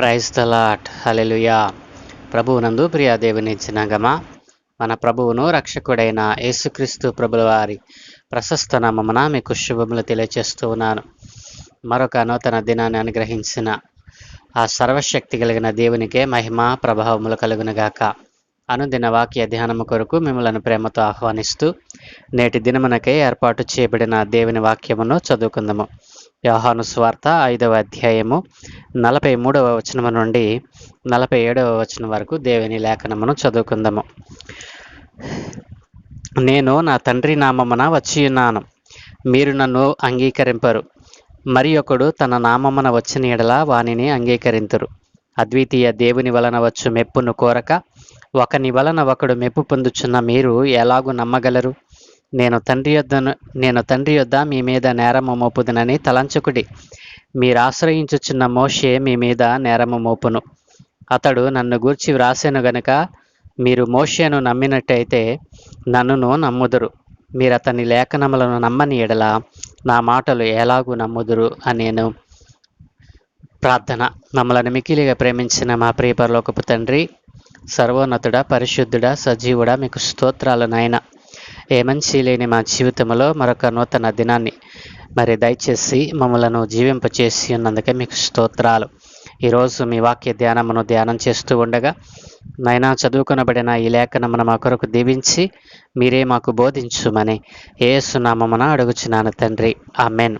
Praise తలాట్ hallelujah ప్రభువునందు ప్రియా దేవుని జనగమా మన ప్రభువును రక్షకుడైన యేసుక్రీస్తు ప్రభుల వారి ప్రశస్త నామమున మీకు శుభములు తెలియజేస్తూ ఉన్నాను. మరొక నూతన దినాన్ని అనుగ్రహించిన ఆ సర్వశక్తి కలిగిన దేవునికే మహిమ ప్రభావములు కలుగునుగాక. అనుదిన వాక్య ధ్యానము కొరకు మిమ్మలను ప్రేమతో ఆహ్వానిస్తూ నేటి దినమునకై ఏర్పాటు చేయబడిన దేవుని వాక్యమును చదువుకుందాము. వ్యవహాను స్వార్త ఐదవ అధ్యాయము నలభై మూడవ వచనము నుండి నలభై ఏడవ వచనం వరకు దేవుని లేఖనమును చదువుకుందాము. నేను నా తండ్రి నామమున వచ్చి ఉన్నాను. మీరు నన్ను అంగీకరింపరు. మరి ఒకడు తన నామమున వచ్చిన ఎడల వానిని అంగీకరింతురు. అద్వితీయ దేవుని వలన వచ్చు మెప్పును కోరక ఒకని వలన ఒకడు మెప్పు పొందుచున్న మీరు ఎలాగూ నమ్మగలరు? నేను తండ్రి యొద్దను నేను తండ్రి యొద్ద మీ మీద నేరము మోపుదునని తలంచుకుడి. మీరు ఆశ్రయించుచున్న మోషే మీ మీద నేరము మోపును. అతడు నన్ను గూర్చి వ్రాసాను గనుక మీరు మోషేను నమ్మినట్టయితే నన్నును నమ్ముదురు. మీరు అతని లేఖనములను నమ్మని ఎడల నా మాటలు ఎలాగూ నమ్ముదురు అని నేను ప్రార్థన. మమ్మలను మికిలిగా ప్రేమించిన మా ప్రియపరలోకపు తండ్రి సర్వోన్నతుడ పరిశుద్ధుడ సజీవుడ మీకు స్తోత్రాలు నాయన. ఏ మంచి లేని మా జీవితంలో మరొక నూతన దినాన్ని మరి దయచేసి మమ్మలను జీవింపచేసి ఉన్నందుకే మీకు స్తోత్రాలు. ఈరోజు మీ వాక్య ధ్యానమును ధ్యానం చేస్తూ ఉండగా నైనా చదువుకునబడిన ఈ లేఖనమును మా కొరకు దీవించి మీరే మాకు బోధించుమని ఏసునామమున అడుగుచున్నాను తండ్రి. ఆమెన్.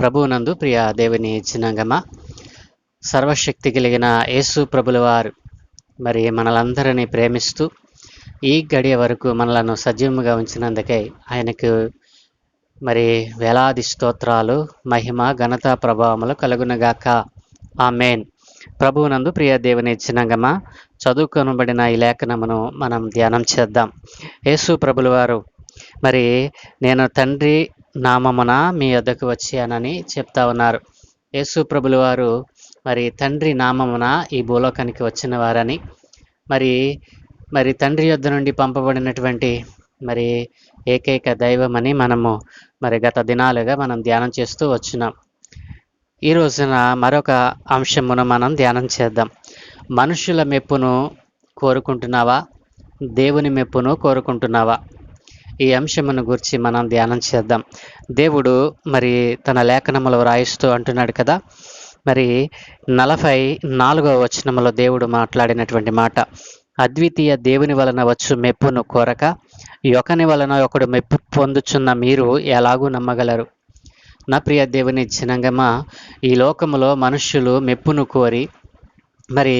ప్రభువునందు ప్రియ దేవుని జనాంగమ సర్వశక్తి కలిగిన యేసు ప్రభుల వారు మరి మనలందరినీ ప్రేమిస్తూ ఈ గడియ వరకు మనలను సజీవంగా ఉంచినందుకై ఆయనకు మరి వేలాది స్తోత్రాలు మహిమ ఘనత ప్రభావములు కలుగునగాక. మెయిన్ ప్రభువునందు ప్రియ దేవుని ఇచ్చినగమ చదువుకొనబడిన ఈ లేఖనమును మనం ధ్యానం చేద్దాం. యేసు ప్రభులు వారు మరి నేను తండ్రి నామమున మీ వద్దకు వచ్చానని చెప్తా ఉన్నారు. యేసు ప్రభులు వారు మరి తండ్రి నామమున ఈ భూలోకానికి వచ్చిన వారని మరి మరి తండ్రి యొద్ద నుండి పంపబడినటువంటి మరి ఏకైక దైవమని మనము మరి గత దినాలుగా మనం ధ్యానం చేస్తూ వచ్చినాం. ఈ రోజున మరొక అంశమును మనం ధ్యానం చేద్దాం. మనుషుల మెప్పును కోరుకుంటున్నావా? దేవుని మెప్పును కోరుకుంటున్నావా? ఈ అంశమును గురించి మనం ధ్యానం చేద్దాం. దేవుడు మరి తన లేఖనములు వ్రాయిస్తూ అంటున్నాడు కదా? మరి నలభై నాలుగవ వచనములో దేవుడు మాట్లాడినటువంటి మాట అద్వితీయ దేవుని వలన వచ్చు మెప్పును కోరక యొకని వలన ఒకడు మెప్పు పొందుచున్న మీరు ఎలాగూ నమ్మగలరు? నా ప్రియ దేవుని జనంగమా ఈ లోకములో మనుష్యులు మెప్పును కోరి మరి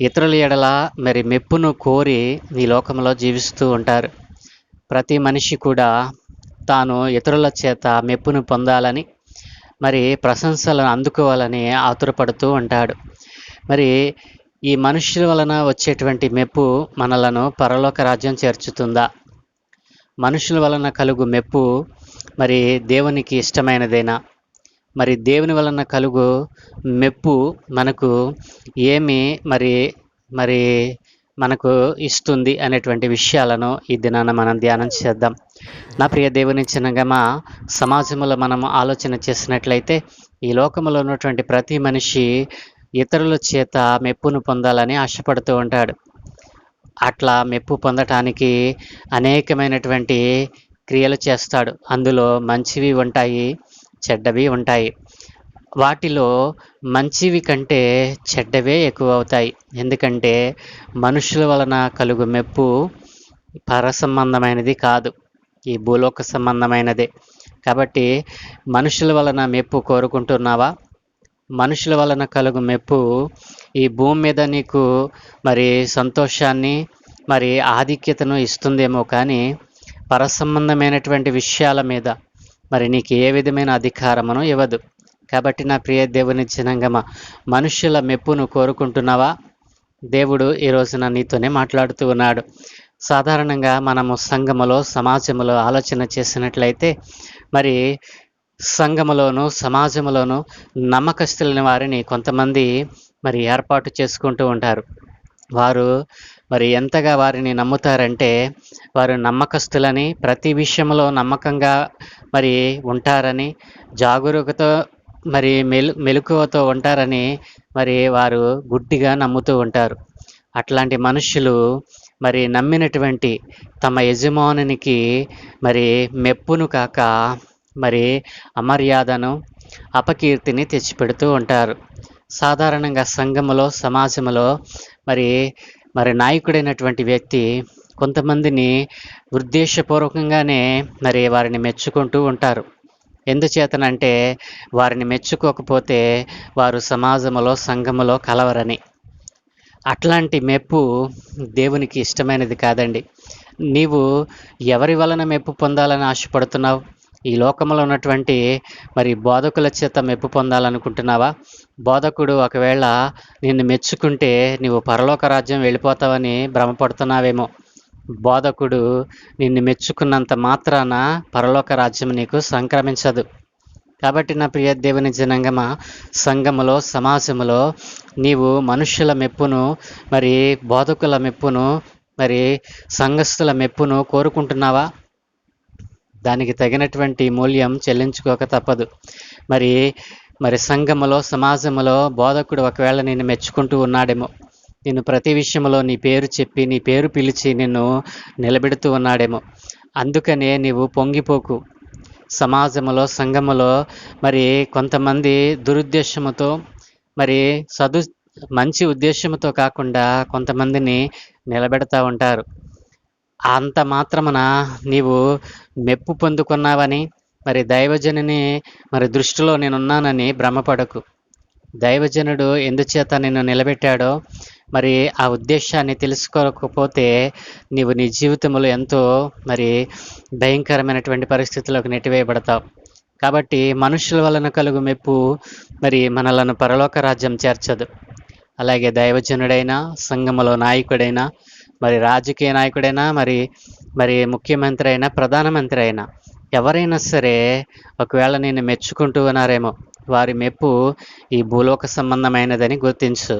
ఇతరుల ఎడల మరి మెప్పును కోరి ఈ లోకంలో జీవిస్తూ ఉంటారు. ప్రతి మనిషి కూడా తాను ఇతరుల చేత మెప్పును పొందాలని మరి ప్రశంసలను అందుకోవాలని ఆతురపడుతూ ఉంటాడు. మరి ఈ మనుషుల వలన వచ్చేటువంటి మెప్పు మనలను పరలోక రాజ్యం చేర్చుతుందా? మనుషుల వలన కలుగు మెప్పు మరి దేవునికి ఇష్టమైనదేనా? మరి దేవుని వలన కలుగు మెప్పు మనకు ఏమి మరి మరి మనకు ఇస్తుంది అనేటువంటి విషయాలను ఈ దినాన మనం ధ్యానం చేద్దాం. నా ప్రియ దేవుని చిన్నగమ సమాజంలో మనం ఆలోచన చేసినట్లయితే ఈ లోకంలో ఉన్నటువంటి ప్రతి మనిషి ఇతరుల చేత మెప్పును పొందాలని ఆశపడుతూ ఉంటాడు. అట్లా మెప్పు పొందటానికి అనేకమైనటువంటి క్రియలు చేస్తాడు. అందులో మంచివి ఉంటాయి చెడ్డవి ఉంటాయి. వాటిలో మంచివి కంటే చెడ్డవే ఎక్కువ అవుతాయి ఎందుకంటే మనుషుల వలన కలుగు మెప్పు పర సంబంధమైనది కాదు. ఈ భూలోక సంబంధమైనదే. కాబట్టి మనుషుల వలన మెప్పు కోరుకుంటున్నావా? మనుషుల వలన కలుగు మెప్పు. ఈ భూమి మీద నీకు మరి సంతోషాన్ని మరి ఆధిక్యతను ఇస్తుందేమో కానీ పరసంబంధమైనటువంటి విషయాల మీద మరి నీకు ఏ విధమైన అధికారమును ఇవ్వదు. కాబట్టి నా ప్రియ దేవుని జనంగమ మనుషుల మెప్పును కోరుకుంటున్నావా? దేవుడు ఈ రోజున నీతోనే మాట్లాడుతూ ఉన్నాడు. సాధారణంగా మనము సంఘములో సమాజములో ఆలోచన చేసినట్లయితే మరి సంఘములోను సమాజంలోను నమ్మకస్తులైన వారిని కొంతమంది మరి ఏర్పాటు చేసుకుంటూ ఉంటారు. వారు మరి ఎంతగా వారిని నమ్ముతారంటే వారు నమ్మకస్తులని ప్రతి విషయంలో నమ్మకంగా మరి ఉంటారని జాగరూకత మరి మెలు మెలకువతో ఉంటారని మరి వారు గుడ్డిగా నమ్ముతూ ఉంటారు. అట్లాంటి మనుషులు మరి నమ్మినటువంటి తమ యజమానునికి మరి మెప్పును కాక మరి అమర్యాదను అపకీర్తిని తెచ్చిపెడుతూ ఉంటారు. సాధారణంగా సంఘములో సమాజంలో మరి మరి నాయకుడైనటువంటి వ్యక్తి కొంతమందిని ఉద్దేశపూర్వకంగానే మరి వారిని మెచ్చుకుంటూ ఉంటారు. ఎందుచేతనంటే వారిని మెచ్చుకోకపోతే వారు సమాజములో సంఘములో కలవరని. అట్లాంటి మెప్పు దేవునికి ఇష్టమైనది కాదండి. నీవు ఎవరి వలన మెప్పు పొందాలని ఆశపడుతున్నావు? ఈ లోకంలో ఉన్నటువంటి మరి బోధకుల చేత మెప్పు పొందాలనుకుంటున్నావా? బోధకుడు ఒకవేళ నిన్ను మెచ్చుకుంటే నీవు పరలోక రాజ్యం వెళ్ళిపోతావని భ్రమపడుతున్నావేమో. బోధకుడు నిన్ను మెచ్చుకున్నంత మాత్రాన పరలోక రాజ్యం నీకు సంక్రమించదు. కాబట్టి నా ప్రియ దేవుని జనంగమ సంఘములో సమాజములో నీవు మనుషుల మెప్పును మరి బోధకుల మెప్పును మరి సంఘస్థుల మెప్పును కోరుకుంటున్నావా? దానికి తగినటువంటి మూల్యం చెల్లించుకోక తప్పదు. మరి మరి సంఘములో సమాజములో బోధకుడు ఒకవేళ నిన్ను మెచ్చుకుంటూ ఉన్నాడేమో నిన్ను ప్రతి విషయంలో నీ పేరు చెప్పి నీ పేరు పిలిచి నిన్ను నిలబెడుతూ ఉన్నాడేమో అందుకనే నీవు పొంగిపోకు. సమాజములో సంఘములో మరి కొంతమంది దురుద్దేశముతో మరి సదు మంచి ఉద్దేశంతో కాకుండా కొంతమందిని నిలబెడతా ఉంటారు. అంత మాత్రమున నీవు మెప్పు పొందుకున్నావని మరి దైవజనుని మరి దృష్టిలో నేనున్నానని భ్రమపడకు. దైవజనుడు ఎందుచేత నిన్ను నిలబెట్టాడో మరి ఆ ఉద్దేశాన్ని తెలుసుకోకపోతే నీవు నీ జీవితంలో ఎంతో మరి భయంకరమైనటువంటి పరిస్థితులకు నెట్టివేయబడతావు. కాబట్టి మనుషుల వలన కలుగు మెప్పు మరి మనలను పరలోక రాజ్యం చేర్చదు. అలాగే దైవజనుడైనా సంఘములో నాయకుడైనా మరి రాజకీయ నాయకుడైనా మరి మరి ముఖ్యమంత్రి అయినా ప్రధానమంత్రి అయినా ఎవరైనా సరే ఒకవేళ నేను మెచ్చుకుంటూ ఉన్నారేమో వారి మెప్పు ఈ భూలోక సంబంధమైనదని గుర్తించు.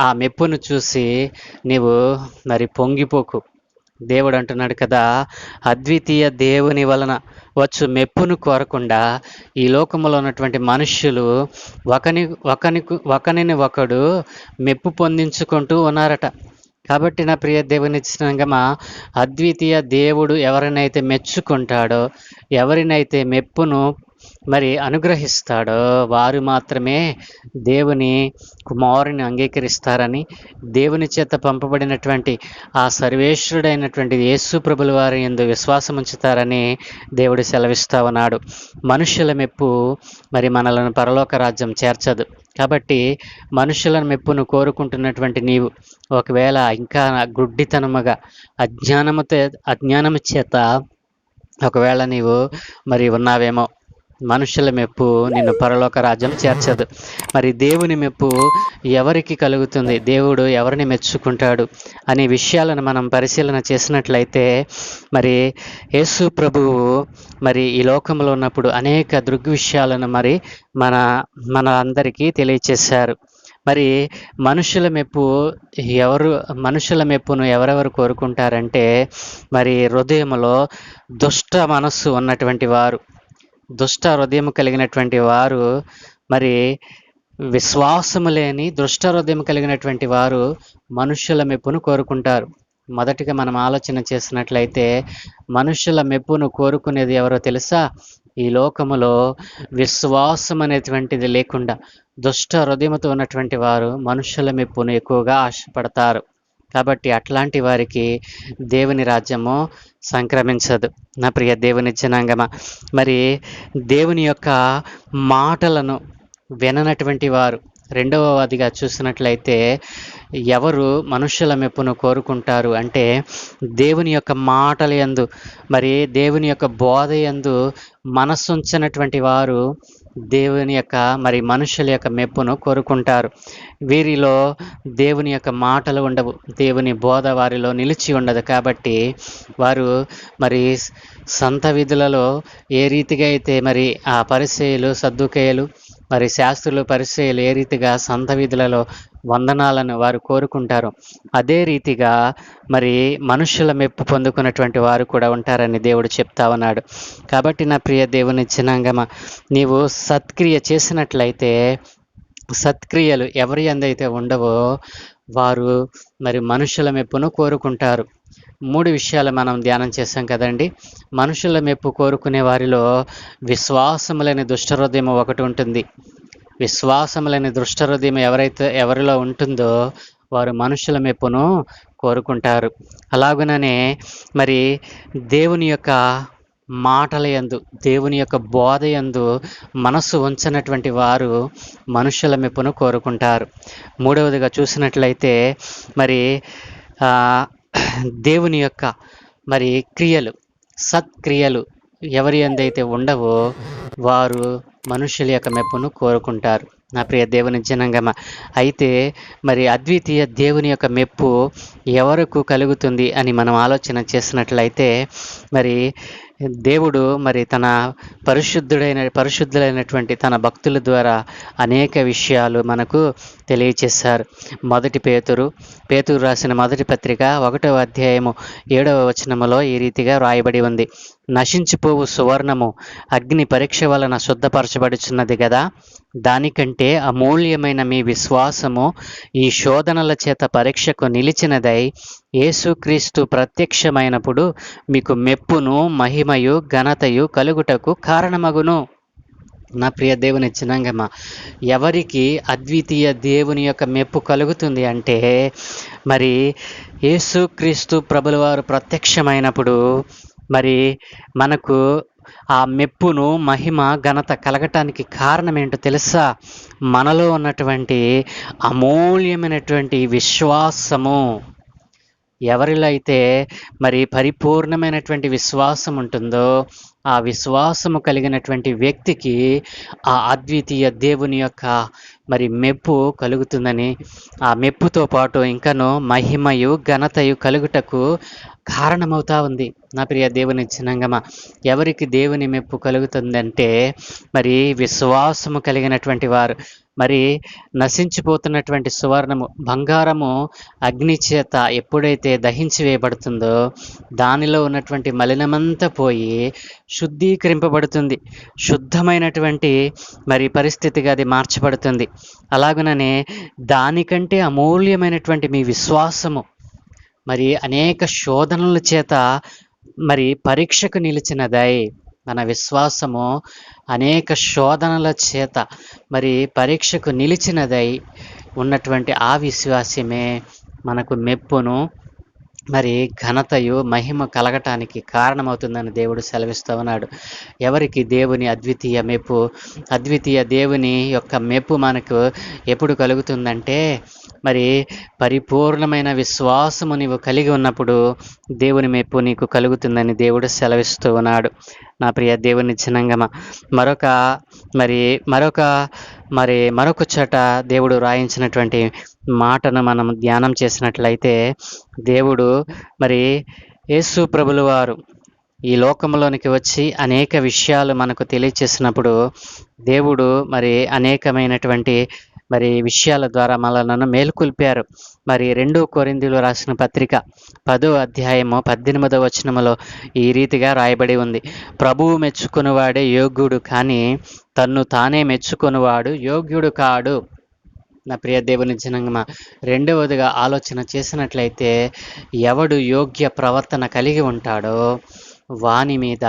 ఆ మెప్పును చూసి నీవు మరి పొంగిపోకు. దేవుడు అంటున్నాడు కదా అద్వితీయ దేవుని వలన వచ్చు మెప్పును కోరకుండా ఈ లోకంలో ఉన్నటువంటి మనుష్యులు ఒకని ఒకని ఒకనిని ఒకడు మెప్పు పొందించుకుంటూ ఉన్నారట. కాబట్టి నా ప్రియ దేవుని సంగమా అద్వితీయ దేవుడు ఎవరినైతే మెచ్చుకుంటాడో ఎవరినైతే మెప్పును మరి అనుగ్రహిస్తాడో? వారు మాత్రమే దేవుని కుమారుని అంగీకరిస్తారని దేవుని చేత పంపబడినటువంటి ఆ సర్వేశ్వరుడైనటువంటి యేసు ప్రభుల వారి ఎందు విశ్వాసం ఉంచుతారని దేవుడు సెలవిస్తా ఉన్నాడు. మనుషుల మెప్పు మరి మనలను పరలోక రాజ్యం చేర్చదు. కాబట్టి మనుషుల మెప్పును కోరుకుంటున్నటువంటి నీవు ఒకవేళ ఇంకా గుడ్డితనముగా అజ్ఞానముతో అజ్ఞానము చేత ఒకవేళ నీవు మరి ఉన్నావేమో మనుషుల మెప్పు నిన్ను పరలోక రాజ్యం చేర్చదు. మరి దేవుని మెప్పు ఎవరికి కలుగుతుంది? దేవుడు ఎవరిని మెచ్చుకుంటాడు? అనే విషయాలను మనం పరిశీలన చేసినట్లయితే మరి యేసు ప్రభువు మరి ఈ లోకంలో ఉన్నప్పుడు అనేక దృగ్విషయాలను మరి మన మన అందరికీ తెలియచేశారు. మరి మనుషుల మెప్పు ఎవరు మనుషుల మెప్పును ఎవరెవరు కోరుకుంటారంటే మరి హృదయంలో దుష్ట మనస్సు ఉన్నటువంటి వారు. దుష్ట హృదయం కలిగినటువంటి వారు మరి విశ్వాసము లేని దుష్ట హృదయం కలిగినటువంటి వారు మనుషుల మెప్పును కోరుకుంటారు. మొదటిగా మనం ఆలోచన చేసినట్లయితే మనుషుల మెప్పును కోరుకునేది ఎవరో తెలుసా? ఈ లోకములో విశ్వాసం అనేటువంటిది లేకుండా దుష్ట హృదయముతో ఉన్నటువంటి వారు మనుషుల మెప్పును ఎక్కువగా ఆశపడతారు. కాబట్టి అట్లాంటి వారికి దేవుని రాజ్యము సంక్రమించదు. నా ప్రియ దేవుని జనాంగమ మరి దేవుని యొక్క మాటలను విననటువంటి వారు రెండవ వాదిగా చూసినట్లయితే ఎవరు మనుషుల మెప్పును కోరుకుంటారు అంటే దేవుని యొక్క మాటల యందు మరి దేవుని యొక్క బోధ యందు మనస్సుంచినటువంటి వారు దేవుని యొక్క మరి మనుషుల యొక్క మెప్పును కోరుకుంటారు. వీరిలో దేవుని యొక్క మాటలు ఉండవు. దేవుని బోధ వారిలో నిలిచి ఉండదు. కాబట్టి వారు మరి సంత విధులలో ఏ రీతిగా అయితే మరి ఆ పరిచయులు సద్దుకేయులు మరి శాస్త్రులు పరిచయాలు ఏ రీతిగా సంత విధులలో వందనాలను వారు కోరుకుంటారు అదే రీతిగా మరి మనుషుల మెప్పు పొందుకున్నటువంటి వారు కూడా ఉంటారని దేవుడు చెప్తా ఉన్నాడు. కాబట్టి నా ప్రియ దేవుని చిన్నంగమ నీవు సత్క్రియ చేసినట్లయితే సత్క్రియలు ఎవరి అందైతే ఉండవో వారు మరి మనుషుల మెప్పును కోరుకుంటారు. మూడు విషయాలు మనం ధ్యానం చేసాం కదండి. మనుషుల మెప్పు కోరుకునే వారిలో విశ్వాసములని దుష్టహృదయం ఒకటి ఉంటుంది. విశ్వాసములని దుష్టహృదయం ఎవరైతే ఎవరిలో ఉంటుందో వారు మనుషుల మెప్పును కోరుకుంటారు. అలాగుననే మరి దేవుని యొక్క మాటల యందు దేవుని యొక్క బోధ యందు మనస్సు ఉంచినటువంటి వారు మనుషుల మెప్పును కోరుకుంటారు. మూడవదిగా చూసినట్లయితే మరి దేవుని యొక్క మరి క్రియలు సత్క్రియలు ఎవరి ఎందైతే ఉండవో వారు మనుషుల యొక్క మెప్పును కోరుకుంటారు. నా ప్రియ దేవుని జనంగమ అయితే మరి అద్వితీయ దేవుని యొక్క మెప్పు ఎవరకు కలుగుతుంది అని మనం ఆలోచన చేసినట్లయితే మరి దేవుడు మరి తన పరిశుద్ధుడైన పరిశుద్ధులైనటువంటి తన భక్తుల ద్వారా అనేక విషయాలు మనకు తెలియచేశారు. మొదటి పేతురు పేతురు రాసిన మొదటి పత్రిక ఒకటవ అధ్యాయము ఏడవ వచనములో ఈ రీతిగా రాయబడి ఉంది. నశించిపోవు సువర్ణము. అగ్ని పరీక్ష వలన శుద్ధపరచబడుచున్నది కదా దానికంటే అమూల్యమైన మీ విశ్వాసము ఈ శోధనల చేత పరీక్షకు నిలిచినదై యేసుక్రీస్తు ప్రత్యక్షమైనప్పుడు మీకు మెప్పును మహిమయు ఘనతయు కలుగుటకు కారణమగును. నా ప్రియ దేవుని చిన్నంగమ్మ ఎవరికి అద్వితీయ దేవుని యొక్క మెప్పు కలుగుతుంది అంటే మరి యేసుక్రీస్తు ప్రభులవారు ప్రత్యక్షమైనప్పుడు మరి మనకు ఆ మెప్పును మహిమ ఘనత కలగటానికి కారణం ఏంటో తెలుసా? మనలో ఉన్నటువంటి అమూల్యమైనటువంటి విశ్వాసము. ఎవరిలో అయితే మరి పరిపూర్ణమైనటువంటి విశ్వాసం ఉంటుందో ఆ విశ్వాసము కలిగినటువంటి వ్యక్తికి ఆ అద్వితీయ దేవుని యొక్క మరి మెప్పు కలుగుతుందని ఆ మెప్పుతో పాటు ఇంకను మహిమయు ఘనతయు కలుగుటకు కారణమవుతా ఉంది. నా ప్రియ దేవుని చిన్నంగమ ఎవరికి దేవుని మెప్పు కలుగుతుందంటే మరి విశ్వాసము కలిగినటువంటి వారు. మరి నశించిపోతున్నటువంటి సువర్ణము బంగారము అగ్ని చేత ఎప్పుడైతే దహించి వేయబడుతుందో దానిలో ఉన్నటువంటి మలినమంతా పోయి శుద్ధీకరింపబడుతుంది. శుద్ధమైనటువంటి మరి పరిస్థితిగా అది మార్చబడుతుంది. అలాగుననే దానికంటే అమూల్యమైనటువంటి మీ విశ్వాసము మరి అనేక శోధనల చేత మరి పరీక్షకు నిలిచినదై మన విశ్వాసము అనేక శోధనల చేత మరి పరీక్షకు నిలిచినదై ఉన్నటువంటి ఆ విశ్వాసమే మనకు మెప్పును మరి ఘనతయు మహిమ కలగటానికి కారణమవుతుందని దేవుడు సెలవిస్తూ ఉన్నాడు. ఎవరికి దేవుని అద్వితీయ మెప్పు అద్వితీయ దేవుని యొక్క మెప్పు మనకు ఎప్పుడు కలుగుతుందంటే మరి పరిపూర్ణమైన విశ్వాసము నీవు కలిగి ఉన్నప్పుడు దేవుని మెప్పు నీకు కలుగుతుందని దేవుడు సెలవిస్తూ ఉన్నాడు. నా ప్రియ దేవుని చిన్నంగమ మరొక మరి మరొక మరి మరొక చోట దేవుడు రాయించినటువంటి మాటను మనం ధ్యానం చేసినట్లయితే దేవుడు మరి యేసు ప్రభులు వారు ఈ లోకంలోనికి వచ్చి అనేక విషయాలు మనకు తెలియచేసినప్పుడు దేవుడు మరి అనేకమైనటువంటి మరి విషయాల ద్వారా మనలను మేలుకొల్పారు. మరి రెండో కొరిందులు రాసిన పత్రిక పదో అధ్యాయము పద్దెనిమిదవ వచనములో ఈ రీతిగా రాయబడి ఉంది. ప్రభువు మెచ్చుకునివాడే యోగ్యుడు కానీ తన్ను తానే మెచ్చుకునివాడు యోగ్యుడు కాడు. నా ప్రియ దేవుని జనంగమ రెండవదిగా ఆలోచన చేసినట్లయితే ఎవడు యోగ్య ప్రవర్తన కలిగి ఉంటాడో వాని మీద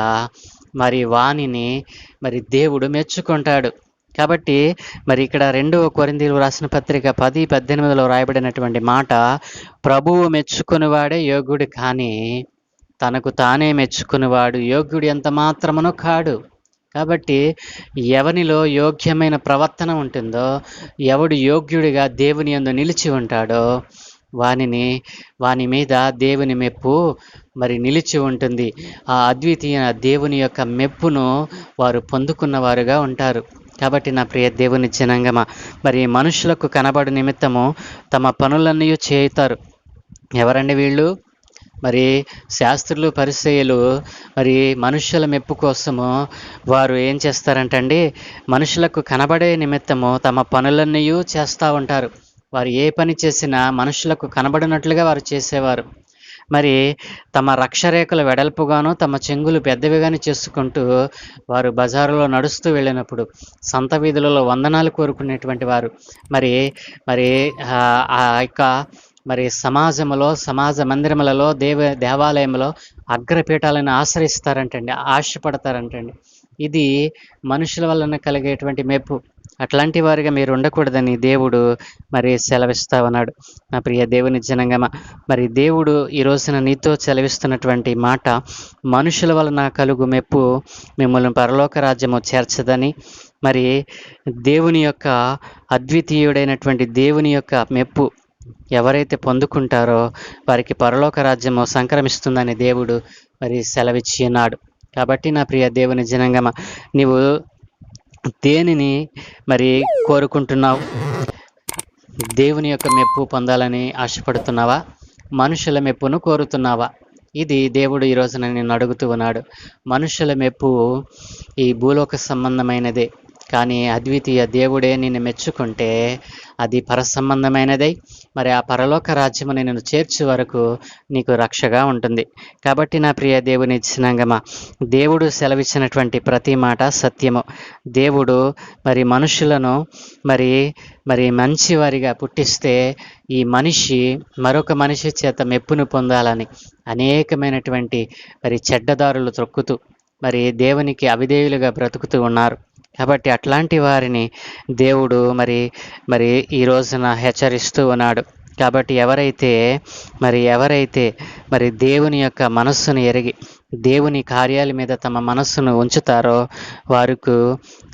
మరి వానిని మరి దేవుడు మెచ్చుకుంటాడు. కాబట్టి మరి ఇక్కడ రెండవ కొరిందీలు రాసిన పత్రిక పది పద్దెనిమిదిలో రాయబడినటువంటి మాట ప్రభువు మెచ్చుకునివాడే యోగ్యుడు కానీ తనకు తానే మెచ్చుకునివాడు. యోగ్యుడు ఎంత మాత్రమునో కాడు. కాబట్టి ఎవనిలో యోగ్యమైన ప్రవర్తన ఉంటుందో ఎవడు యోగ్యుడిగా దేవుని యందు నిలిచి ఉంటాడో వానిని వాని మీద దేవుని మెప్పు మరి నిలిచి ఉంటుంది. ఆ అద్వితీయ దేవుని యొక్క మెప్పును వారు పొందుకున్నవారుగా ఉంటారు. కాబట్టి నా ప్రియ దేవుని జనంగమ మరి మనుషులకు కనబడు నిమిత్తము తమ పనులన్నీ చేయుతారు. ఎవరండి వీళ్ళు? మరి శాస్త్రులు పరిచయులు మరి మనుషుల మెప్పు కోసము వారు ఏం చేస్తారంటండి మనుషులకు కనబడే నిమిత్తము తమ పనులన్నీ చేస్తూ ఉంటారు. వారు ఏ పని చేసినా మనుషులకు కనబడినట్లుగా వారు చేసేవారు. మరి తమ రక్షరేఖల వెడల్పుగాను తమ చెంగులు పెద్దవిగాను చేసుకుంటూ వారు బజారులో నడుస్తూ వెళ్ళినప్పుడు సంత వీధులలో వందనాలు కోరుకునేటువంటి వారు. మరి మరి ఆ యొక్క మరి సమాజంలో సమాజ మందిరములలో దేవ దేవాలయంలో అగ్రపీఠాలను ఆశ్రయిస్తారంటండి ఆశపడతారంటండి. ఇది మనుషుల వలన కలిగేటువంటి మెప్పు. అట్లాంటి వారిగా మీరు ఉండకూడదని దేవుడు మరి సెలవిస్తా ఉన్నాడు నా ప్రియ దేవుని జనంగమ మరి దేవుడు ఈ రోజున నీతో సెలవిస్తున్నటువంటి మాట మనుషుల వలన కలుగు మెప్పు మిమ్మల్ని పరలోక రాజ్యము చేర్చదని మరి దేవుని యొక్క అద్వితీయుడైనటువంటి దేవుని యొక్క మెప్పు ఎవరైతే పొందుకుంటారో వారికి పరలోక రాజ్యము సంక్రమిస్తుందని దేవుడు మరి సెలవిచ్చినాడు కాబట్టి నా ప్రియ దేవుని జనంగమ నీవు దేనిని మరి కోరుకుంటున్నావు? దేవుని యొక్క మెప్పు పొందాలని ఆశపడుతున్నావా? మనుషుల మెప్పును కోరుతున్నావా? ఇది దేవుడు ఈ రోజున నేను అడుగుతూ ఉన్నాడు. మనుషుల మెప్పు ఈ భూలోక సంబంధమైనదే. కానీ అద్వితీయ దేవుడే నిన్ను మెచ్చుకుంటే అది పరసంబంధమైనదై మరి ఆ పరలోక రాజ్యముని నేను చేర్చే వరకు నీకు రక్షగా ఉంటుంది. కాబట్టి నా ప్రియ దేవుని ఇచ్చినంగమా దేవుడు సెలవిచ్చినటువంటి ప్రతి మాట సత్యము. దేవుడు మరి మనుషులను మరి మరి మంచి వారిగా పుట్టిస్తే ఈ మనిషి మరొక మనిషి చేత మెప్పును పొందాలని అనేకమైనటువంటి మరి చెడ్డదారులు త్రొక్కుతూ మరి దేవునికి అవిధేయులుగా బ్రతుకుతూ ఉన్నారు. కాబట్టి అట్లాంటి వారిని దేవుడు మరి మరి ఈ రోజున హెచ్చరిస్తూ ఉన్నాడు. కాబట్టి ఎవరైతే మరి ఎవరైతే మరి దేవుని యొక్క మనస్సును ఎరిగి దేవుని కార్యాల మీద తమ మనస్సును ఉంచుతారో వారికి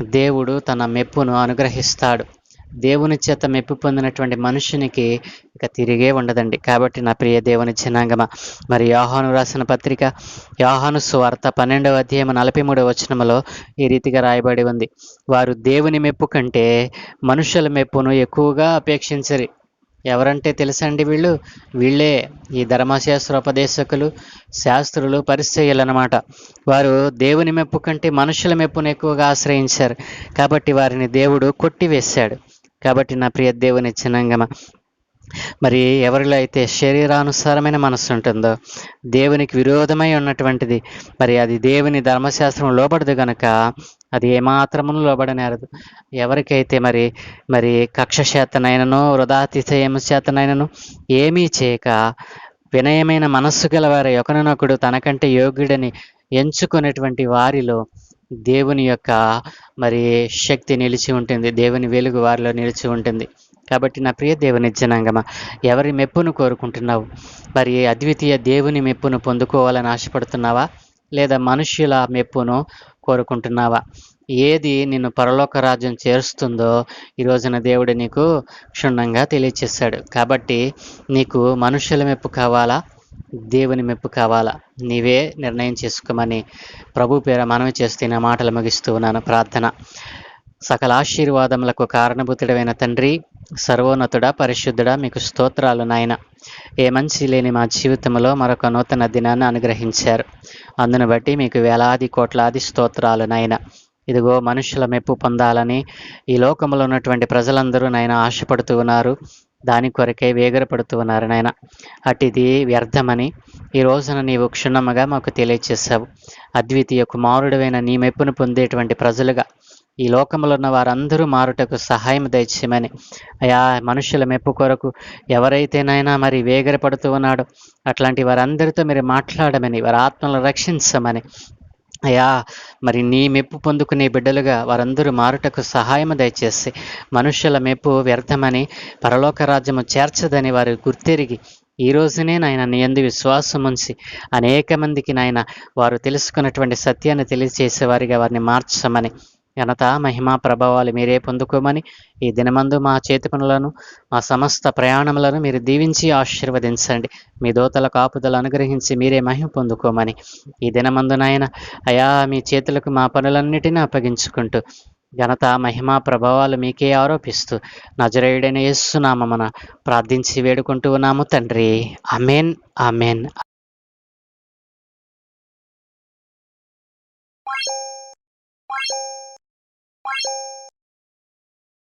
దేవుడు తన మెప్పును అనుగ్రహిస్తాడు. దేవుని చేత మెప్పు పొందినటువంటి మనుషునికి ఇక తిరిగే ఉండదండి. కాబట్టి నా ప్రియ దేవుని జనాంగమ మరి యాహాను రాసిన పత్రిక యాహాను సువార్త పన్నెండవ అధ్యాయం నలభై మూడవ వచనములో ఈ రీతిగా రాయబడి ఉంది. వారు దేవుని మెప్పు కంటే మనుషుల మెప్పును ఎక్కువగా అపేక్షించరి. ఎవరంటే తెలుసండి వీళ్ళు? వీళ్ళే ఈ ధర్మశాస్త్రోపదేశకులు శాస్త్రులు పరిచయులు అనమాట వారు దేవుని మెప్పు కంటే మనుషుల మెప్పును ఎక్కువగా ఆశ్రయించారు. కాబట్టి వారిని దేవుడు కొట్టివేశాడు. కాబట్టి నా ప్రియ దేవుని చిన్నంగమ మరి ఎవరిలో అయితే శరీరానుసారమైన మనస్సు ఉంటుందో దేవునికి విరోధమై ఉన్నటువంటిది మరి అది దేవుని ధర్మశాస్త్రం లోబడదు గనక అది ఏమాత్రమును లోబడనేరదు. ఎవరికైతే మరి మరి కక్ష చేతనైనను వృధాతిశయం చేతనైనను ఏమీ చేయక వినయమైన మనస్సు గలవారి ఒకరినొకడు తనకంటే యోగ్యుడని ఎంచుకునేటువంటి వారిలో దేవుని యొక్క మరి శక్తి నిలిచి ఉంటుంది. దేవుని వెలుగు వారిలో నిలిచి ఉంటుంది. కాబట్టి నా ప్రియ దేవుని జనాంగమా ఎవరి మెప్పును కోరుకుంటున్నావు? మరి అద్వితీయ దేవుని మెప్పును పొందుకోవాలని ఆశపడుతున్నావా? లేదా మనుష్యుల మెప్పును కోరుకుంటున్నావా? ఏది నిన్ను పరలోక రాజ్యం చేరుస్తుందో ఈ రోజున దేవుడు నీకు క్షుణ్ణంగా తెలియచేశాడు కాబట్టి నీకు మనుషుల మెప్పు కావాలా? దేవుని మెప్పు కావాలా? నీవే నిర్ణయం చేసుకోమని ప్రభు పేర మనవి చేస్తున్న మాటలు ముగిస్తూ ఉన్నాను. ప్రార్థన. సకల ఆశీర్వాదములకు కారణభూతుడైన తండ్రి సర్వోన్నతుడా పరిశుద్ధుడా మీకు స్తోత్రాలు నాయన. ఏ మంచి లేని మా జీవితంలో మరొక నూతన దినాన్ని అనుగ్రహించారు. అందును బట్టి మీకు వేలాది కోట్లాది స్తోత్రాలు నాయన. ఇదిగో మనుషుల మెప్పు పొందాలని ఈ లోకంలో ఉన్నటువంటి ప్రజలందరూ నాయన ఆశపడుతూ ఉన్నారు. దాని కొరకే వేగరపడుతూ ఉన్నారు నాయన. అటిది వ్యర్థమని ఈ రోజున నీవు క్షుణ్ణముగా మాకు తెలియచేశావు. అద్వితీయ కుమారుడవైన నీ మెప్పును పొందేటువంటి ప్రజలుగా. ఈ లోకంలో ఉన్న వారందరూ మారుటకు సహాయం దయచేయమని. అయా మనుషుల మెప్పు కొరకు ఎవరైతేనైనా మరి వేగరపడుతూ ఉన్నాడో అట్లాంటి వారందరితో మీరు మాట్లాడమని వారి ఆత్మలను రక్షించమని అయా మరి నీ మెప్పు పొందుకునే బిడ్డలుగా వారందరూ మారుటకు సహాయం దయచేసి మనుషుల మెప్పు వ్యర్థమని పరలోక రాజ్యము చేర్చదని వారు గుర్తెరిగి ఈ రోజునే నాయన నీ అందు విశ్వాసం ఉంచి అనేక మందికి నాయన వారు తెలుసుకున్నటువంటి సత్యాన్ని తెలియజేసేవారిగా వారిని మార్చమని ఘనత మహిమా ప్రభావాలు మీరే పొందుకోమని ఈ దినమందు మా చేతి పనులను మా సమస్త ప్రయాణములను మీరు దీవించి ఆశీర్వదించండి. మీ దోతల కాపుదలు అనుగ్రహించి మీరే మహిమ పొందుకోమని ఈ దినమందు నాయన అయా మీ చేతులకు మా పనులన్నిటినీ అప్పగించుకుంటూ ఘనత మహిమా ప్రభావాలు మీకే ఆరోపిస్తూ నజరేయుడైన యేస్సునామమున ప్రార్థించి వేడుకుంటూ ఉన్నాము తండ్రి. అమేన్ అమేన్